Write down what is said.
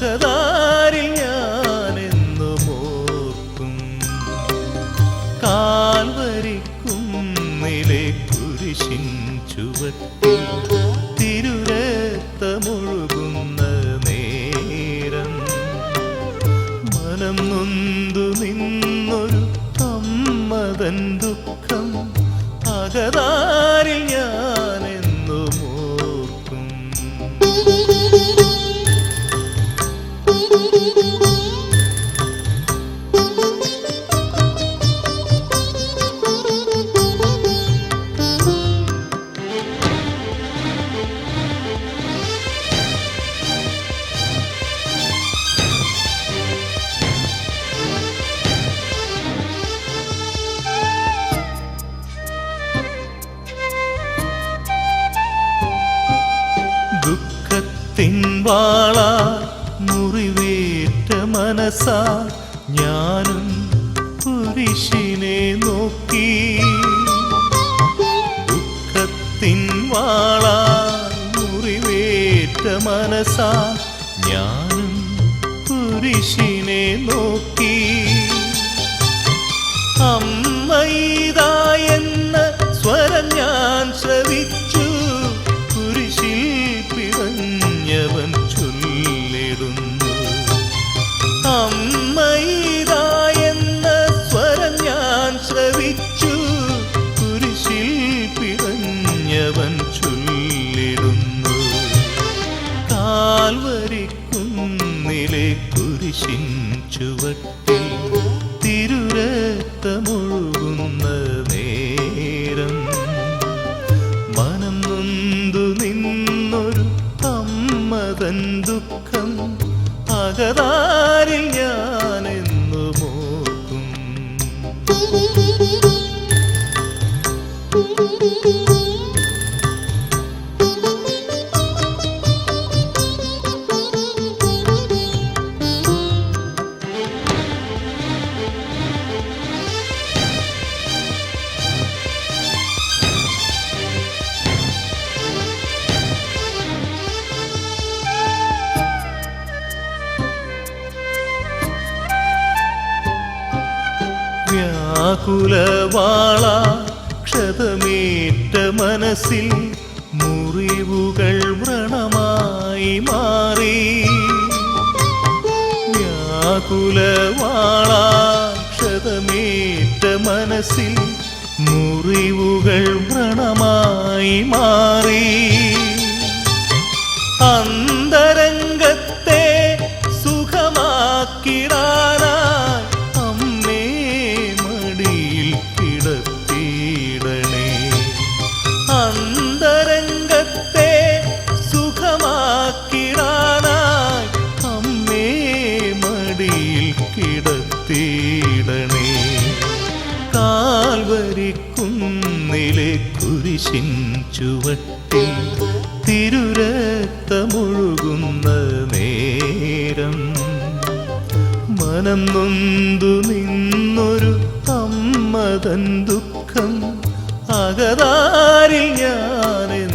സഹദാരിൽ ഞാനെന്നു പോക്കും കാൽവരിക്കും നിലെ കുരിശിൻ ചുവട്ടിൽ തിരുരത്തമൊഴുകുന്ന നേരം. മനം നൊന്തു നിന്നൊരു അമ്മതൻ ദുഃഖം അകതാരിൽ ഞാൻ വാള മുറിവേറ്റ മനസ്സാ ഞാനും കുരിശിനെ നോക്കി. ദുഃഖത്തിൻ വാള മുറിവേറ്റ മനസ്സാ ഞാനും കുരിശിനെ നോക്കി. അമ്മയിതാ ഞാൻ ശ്രവിച്ചു. കുരിശിൽ പിടഞ്ഞവൻ ചൊല്ലിടുന്നു. കാൽവരിക്കുന്നിലെ കുരിശിൻ ചുവട്ടിൽ തിരുരത്തമൊഴുകുന്ന നേരം. മനം നൊന്തു നിന്നൊരു അമ്മതൻ ദുഃഖം അകതാരിൽ Thank you. വ്യാകുലവാള ക്ഷതമേറ്റ മനസ്സിൽ മുറിവുകൾ വ്രണമായി മാറി. വ്യാകുലവാള ക്ഷതമേറ്റ മനസ്സിൽ മുറിവുകൾ വ്രണമായി മാറി. കാൽവരിക്കുന്നിലെ കുരിശിൻ ചുവട്ടിൽ തിരുരത്തമൊഴുകുന്ന നേരം. മനം നൊന്തു നിന്നൊരു അമ്മതൻ ദുഃഖം അകതാരിൽ ഞാനെന്നു